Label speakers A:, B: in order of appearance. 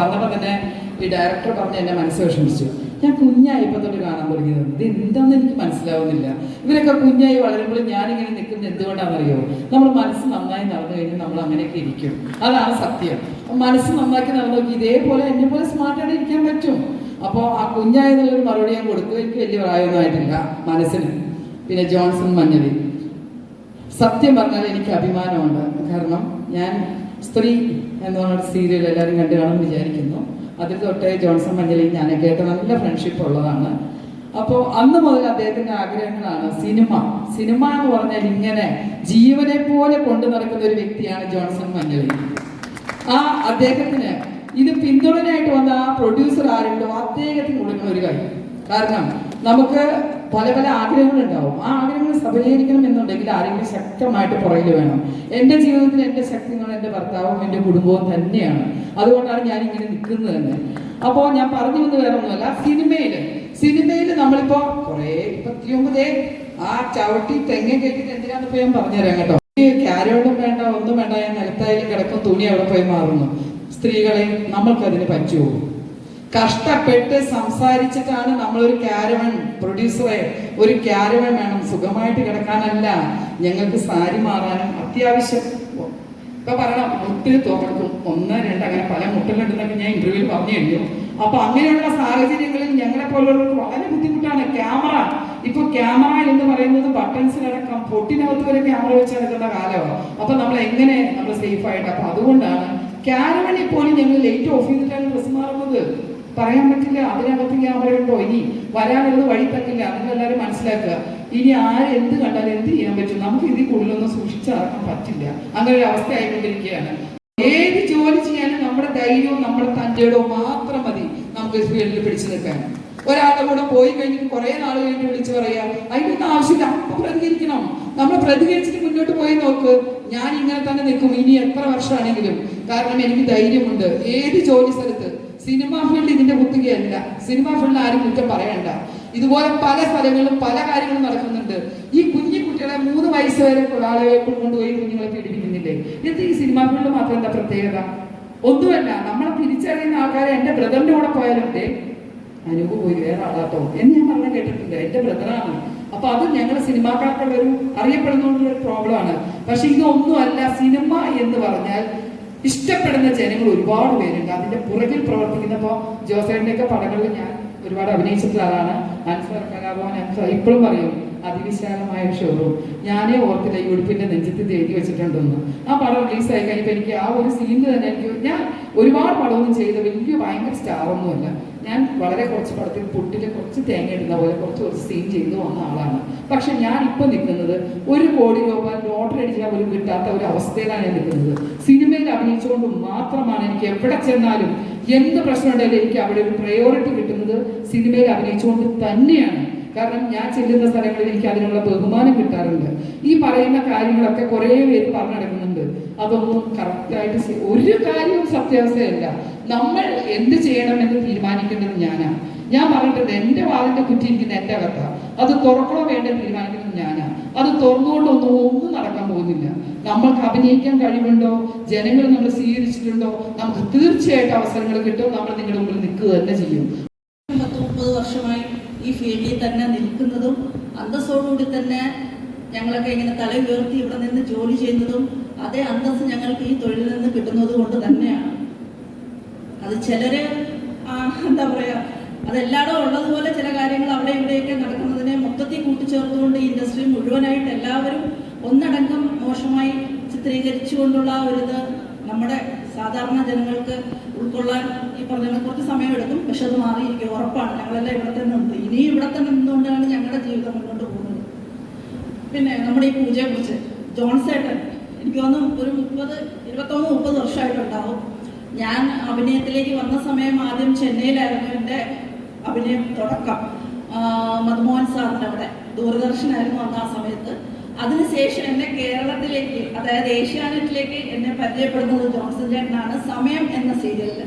A: വന്നപ്പോൾ തന്നെ ഈ ഡയറക്ടർ പറഞ്ഞ് എന്നെ മനസ്സ് വിഷമിച്ചു. ഞാൻ കുഞ്ഞായപ്പോൾ തൊട്ട് കാണാൻ തുടങ്ങിയത് ഇത് എന്താണെന്ന് എനിക്ക് മനസ്സിലാവുന്നില്ല. ഇവരൊക്കെ കുഞ്ഞായി വളരുമ്പോൾ ഞാനിങ്ങനെ നിൽക്കുന്നത് എന്തുകൊണ്ടാണെന്നറിയോ? നമ്മൾ മനസ്സ് നന്നായി നടന്നു കഴിഞ്ഞാൽ നമ്മൾ അങ്ങനെയൊക്കെ ഇരിക്കും. അതാണ് സത്യം. മനസ്സ് നന്നാക്കി നടന്നു നോക്കി ഇതേപോലെ എന്നെ പോലെ സ്മാർട്ടായിട്ട് ഇരിക്കാൻ പറ്റും. അപ്പോൾ ആ കുഞ്ഞായെന്നുള്ളൊരു മറുപടി ഞാൻ കൊടുത്തു എനിക്ക് വലിയ പ്രായമൊന്നും ആയിട്ടില്ല മനസ്സിന്. പിന്നെ ജോൺസൺ മഞ്ഞളി സത്യം പറഞ്ഞാൽ എനിക്ക് അഭിമാനമുണ്ട്. കാരണം ഞാൻ സ്ത്രീ എന്ന് പറഞ്ഞ സീരിയൽ എല്ലാവരും കണ്ടു കാണുമെന്ന് വിചാരിക്കുന്നു. അതിൽ തൊട്ടേ ജോൺസൺ മഞ്ചലി ഞാനൊക്കെ കേട്ട നല്ല ഫ്രണ്ട്ഷിപ്പ് ഉള്ളതാണ്. അപ്പോൾ അന്ന് മുതൽ അദ്ദേഹത്തിന്റെ ആഗ്രഹങ്ങളാണ് സിനിമ. സിനിമ എന്ന് പറഞ്ഞാൽ ഇങ്ങനെ ജീവനെ പോലെ കൊണ്ടു നടക്കുന്ന ഒരു വ്യക്തിയാണ് ജോൺസൺ മഞ്ഞളി. ആ അദ്ദേഹത്തിന് ഇത് പിന്തുണനായിട്ട് വന്ന ആ പ്രൊഡ്യൂസർ ആരുണ്ടോ അദ്ദേഹത്തിന് കൊടുക്കുന്ന ഒരു കാര്യം. കാരണം നമുക്ക് പല പല ആഗ്രഹങ്ങളുണ്ടാവും. ആ ആഗ്രഹങ്ങൾ സഫലീകരിക്കണം എന്നുണ്ടെങ്കിൽ ആരെങ്കിലും ശക്തമായിട്ട് പുറകിൽ വേണം. എന്റെ ജീവിതത്തിൽ എന്റെ ശക്തി എന്ന് പറഞ്ഞാൽ എന്റെ ഭർത്താവും എന്റെ കുടുംബവും തന്നെയാണ്. അതുകൊണ്ടാണ് ഞാൻ ഇങ്ങനെ നിൽക്കുന്നത് തന്നെ. അപ്പോൾ ഞാൻ പറഞ്ഞു വന്ന് വേറെ ഒന്നുമല്ല. സിനിമയിൽ സിനിമയിൽ നമ്മളിപ്പോ കുറേ ഇരുപത്തിയൊമ്പതേ ആ ചവിട്ടി തെങ്ങ കേട്ടിട്ട് എന്തിനാന്ന് പോയി ഞാൻ പറഞ്ഞുതരാം കേട്ടോ. ഈ ക്യാരോട്ടും വേണ്ട ഒന്നും വേണ്ട ഞാൻ നിലത്തായാലും കിടക്കും തുണി അവിടെ പോയി മാറുന്നു. സ്ത്രീകളെ നമ്മൾക്കതിന് പറ്റുമോ കഷ്ടപ്പെട്ട് സംസാരിച്ചിട്ടാണ് നമ്മളൊരു ക്യാരവൺ പ്രൊഡ്യൂസറെ ഒരു ക്യാരവൺ വേണം. സുഖമായിട്ട് കിടക്കാനല്ല. ഞങ്ങൾക്ക് സാരി മാറാനും അത്യാവശ്യം. ഇപ്പൊ പറയണം മുട്ടിൽ തോന്നും ഒന്ന് രണ്ട് അങ്ങനെ പല മുട്ടലുണ്ടെന്നൊക്കെ ഞാൻ ഇന്റർവ്യൂവിൽ പറഞ്ഞു കഴിഞ്ഞു. അപ്പൊ അങ്ങനെയുള്ള സാഹചര്യങ്ങളിൽ ഞങ്ങളെ പോലുള്ളവർക്ക് വളരെ ബുദ്ധിമുട്ടാണ്. ക്യാമറ. ഇപ്പൊ ക്യാമറ എന്ന് പറയുന്നത് ബട്ടൺസിലടക്കം പൊട്ടിനകത്ത് വരെ ക്യാമറ വെച്ച് നടക്കുന്ന കാലമാണ് അപ്പൊ നമ്മൾ എങ്ങനെ നമ്മൾ സേഫ് ആയിട്ട്? അപ്പൊ അതുകൊണ്ടാണ് ക്യാരവണിൽ പോലും ഞങ്ങൾ ലേറ്റ് ഓഫ് ചെയ്തിട്ടാണ് ഡ്രസ് മാറുന്നത്. പറയാൻ പറ്റില്ല അതിനകത്ത് ക്യാമറ ഉണ്ടോ? ഇനി വരാനുള്ളത് വഴി തക്കില്ല നിങ്ങളെല്ലാവരും മനസ്സിലാക്കുക. ഇനി ആര് എന്ത് കണ്ടാലും എന്ത് ചെയ്യാൻ പറ്റും? നമുക്ക് ഇതിൽ കൂടുതലൊന്നും സൂക്ഷിച്ചിറക്കാൻ പറ്റില്ല. അങ്ങനെ ഒരു അവസ്ഥ ആയിക്കൊണ്ടിരിക്കുകയാണ്. ഏത് ജോലി ചെയ്യാനും നമ്മുടെ ധൈര്യവും നമ്മുടെ തന്റെടവും മാത്രം മതി നമുക്ക് ഫീൽഡിൽ പിടിച്ചു നിൽക്കാൻ. ഒരാളുടെ കൂടെ പോയി കഴിഞ്ഞിട്ട് കുറെ നാൾ കഴിഞ്ഞിട്ട് വിളിച്ചു പറയാ അതിനൊന്നും ആവശ്യമില്ല അപ്പൊ പ്രതികരിക്കണം. നമ്മൾ പ്രതികരിച്ചിട്ട് മുന്നോട്ട് പോയി നോക്ക്. ഞാൻ ഇങ്ങനെ തന്നെ നിൽക്കും. ഇനി എത്ര വർഷമാണെങ്കിലും. കാരണം എനിക്ക് ധൈര്യമുണ്ട്. ഏത് ജോലി സ്ഥലത്ത് സിനിമ ഫീൽഡ് ഇതിന്റെ കുത്തുകയല്ല സിനിമ ഫീൽഡിൽ ആരും കുറ്റം പറയണ്ട. ഇതുപോലെ പല സ്ഥലങ്ങളിലും പല കാര്യങ്ങളും നടക്കുന്നുണ്ട്. ഈ കുഞ്ഞു കുട്ടികളെ മൂന്ന് വയസ്സ് വരെ ആളുകളെ കൊണ്ടുപോയി കുഞ്ഞുങ്ങളെ പീഡിപ്പിക്കുന്നില്ലേ? ഇത് ഈ സിനിമ ഫീൽഡ് മാത്രം എന്താ പ്രത്യേകത? ഒന്നുമല്ല നമ്മളെ തിരിച്ചറിയുന്ന ആൾക്കാരെ എന്റെ ബ്രദറിന്റെ കൂടെ പോയാലും ദേ അനൂപ് പോയി വേറെ ആളാട്ടോ എന്ന് ഞാൻ പറഞ്ഞ കേട്ടിട്ടുണ്ട്. എന്റെ ബ്രദറാണ്. അപ്പൊ അത് ഞങ്ങൾ സിനിമാക്കാർക്കുള്ള ഒരു അറിയപ്പെടുന്നതുകൊണ്ടുള്ള ഒരു പ്രോബ്ലം ആണ് പക്ഷെ ഇതൊന്നുമല്ല സിനിമ എന്ന് പറഞ്ഞാൽ ഇഷ്ടപ്പെടുന്ന ജനങ്ങൾ ഒരുപാട് പേരുണ്ട്. അതിന്റെ പുറകിൽ പ്രവർത്തിക്കുന്നപ്പോ ജോസേന്റെ ഒക്കെ പടങ്ങളിൽ ഞാൻ ഒരുപാട് അഭിനയിച്ചിട്ടുള്ള ആളാണ്. അൻസർ കലാഭവൻ അൻസർ ഇപ്പോഴും പറയും അതിവിശാലമായ ഷോറൂം ഞാനേ ഓർത്തില്ല ഈ ഉടുപ്പിന്റെ നെഞ്ചത്ത് തേടി വെച്ചിട്ടുണ്ടെന്ന്. ആ പടം റിലീസ് ആയി കഴിഞ്ഞപ്പോൾ എനിക്ക് ആ ഒരു സീനിൽ തന്നെ എനിക്ക് ഞാൻ ഒരുപാട് പടമൊന്നും ചെയ്ത വലിയ ഭയങ്കര സ്റ്റാർ ഒന്നുമല്ല. ഞാൻ വളരെ കുറച്ച് പടത്തിൽ പുട്ടിൽ കുറച്ച് തേങ്ങ ഇടുന്ന പോലെ കുറച്ച് കുറച്ച് സീൻ ചെയ്തു വന്ന ആളാണ്. പക്ഷെ ഞാൻ ഇപ്പൊ നിൽക്കുന്നത് ഒരു കോടി രൂപ ലോട്ടറി അടിച്ചാൽ പോലും കിട്ടാത്ത ഒരു അവസ്ഥയിലാണ് ഞാൻ നിൽക്കുന്നത്. സിനിമയിൽ അഭിനയിച്ചുകൊണ്ട് മാത്രമാണ് എനിക്ക് എവിടെ ചെന്നാലും എന്ത് പ്രശ്നമുണ്ടെങ്കിലും എനിക്ക് അവിടെ ഒരു പ്രയോറിറ്റി കിട്ടുന്നത് സിനിമയിൽ അഭിനയിച്ചുകൊണ്ട് തന്നെയാണ്. കാരണം ഞാൻ ചെല്ലുന്ന സ്ഥലങ്ങളിൽ എനിക്ക് അതിനുള്ള ബഹുമാനം കിട്ടാറുണ്ട്. ഈ പറയുന്ന കാര്യങ്ങളൊക്കെ കുറേ പേര് പറഞ്ഞു നടക്കുന്നുണ്ട്. അതൊന്നും കറക്റ്റായിട്ട് ഒരു കാര്യവും സത്യാവസ്ഥയല്ല. നമ്മൾ എന്ത് ചെയ്യണമെന്ന് തീരുമാനിക്കേണ്ടത് ഞാനാണ് ഞാൻ പറഞ്ഞിട്ടുണ്ട് എന്റെ വാതിന്റെ കുറ്റിയിരിക്കുന്ന എന്റെ അകത്ത. അത് തുറക്കണോ വേണ്ട തീരുമാനിക്കുന്നത് ഞാനാ. അത് തുറന്നുകൊണ്ടൊന്നും ഒന്നും നടക്കാൻ പോകുന്നില്ല. നമ്മൾക്ക് അഭിനയിക്കാൻ കഴിവുണ്ടോ? ജനങ്ങൾ നമ്മൾ സ്വീകരിച്ചിട്ടുണ്ടോ? നമുക്ക് തീർച്ചയായിട്ടും അവസരങ്ങൾ കിട്ടും. നമ്മൾ നിങ്ങളുടെ മുമ്പിൽ നിൽക്കുക തന്നെ ചെയ്യും.
B: പത്ത് മുപ്പത് വർഷമായി ഈ ഫീൽഡിൽ തന്നെ നിൽക്കുന്നതും അന്തസ്സോടുകൂടി തന്നെ ഞങ്ങളൊക്കെ ഇങ്ങനെ തല ഉയർത്തി ഇവിടെ നിന്ന് ജോലി ചെയ്യുന്നതും അതേ അന്തസ്സ് ഞങ്ങൾക്ക് ഈ തൊഴിലിൽ നിന്ന് കിട്ടുന്നത് കൊണ്ട് തന്നെയാണ്. അത് ചിലര് എന്താ പറയാ അതെല്ലായിടും ഉള്ളതുപോലെ ചില കാര്യങ്ങൾ അവിടെ ഇവിടെയൊക്കെ നടക്കുന്നതിനെ മൊത്തത്തിൽ കൂട്ടിച്ചേർത്തുകൊണ്ട് ഇൻഡസ്ട്രി മുഴുവനായിട്ട് എല്ലാവരും ഒന്നടങ്കം മോശമായി ചിത്രീകരിച്ചുകൊണ്ടുള്ള ആ ഒരിത് നമ്മുടെ സാധാരണ ജനങ്ങൾക്ക് ഉൾക്കൊള്ളാൻ ഈ പറഞ്ഞ കുറച്ച് സമയമെടുക്കും. പക്ഷെ അത് മാറിയിരിക്കും. ഉറപ്പാണ്. ഞങ്ങളെല്ലാം ഇവിടെ തന്നെ ഉണ്ട്. ഇനിയും ഇവിടെ തന്നെ നിന്നുകൊണ്ടാണ് ഞങ്ങളുടെ ജീവിതം മുന്നോട്ട് പോകുന്നത്. പിന്നെ നമ്മുടെ ഈ പൂജയെക്കുറിച്ച് ജോൺസേട്ടൻ എനിക്ക് തോന്നുന്നു ഒരു മുപ്പത് ഇരുപത്തൊന്ന് മുപ്പത് വർഷമായിട്ടുണ്ടാവും. ഞാൻ അഭിനയത്തിലേക്ക് വന്ന സമയം ആദ്യം ചെന്നൈയിലായിരുന്നു എന്റെ അഭിനയം തുടക്കം. മധുമോഹൻ അവിടെ ദൂരദർശനായിരുന്നു അന്ന് ആ സമയത്ത്. അതിനുശേഷം എന്നെ കേരളത്തിലേക്ക് അതായത് ഏഷ്യാനെറ്റിലേക്ക് എന്നെ പരിചയപ്പെടുന്നത് ജോൺസൺ ചേട്ടനാണ് സമയം എന്ന സീരിയലിൽ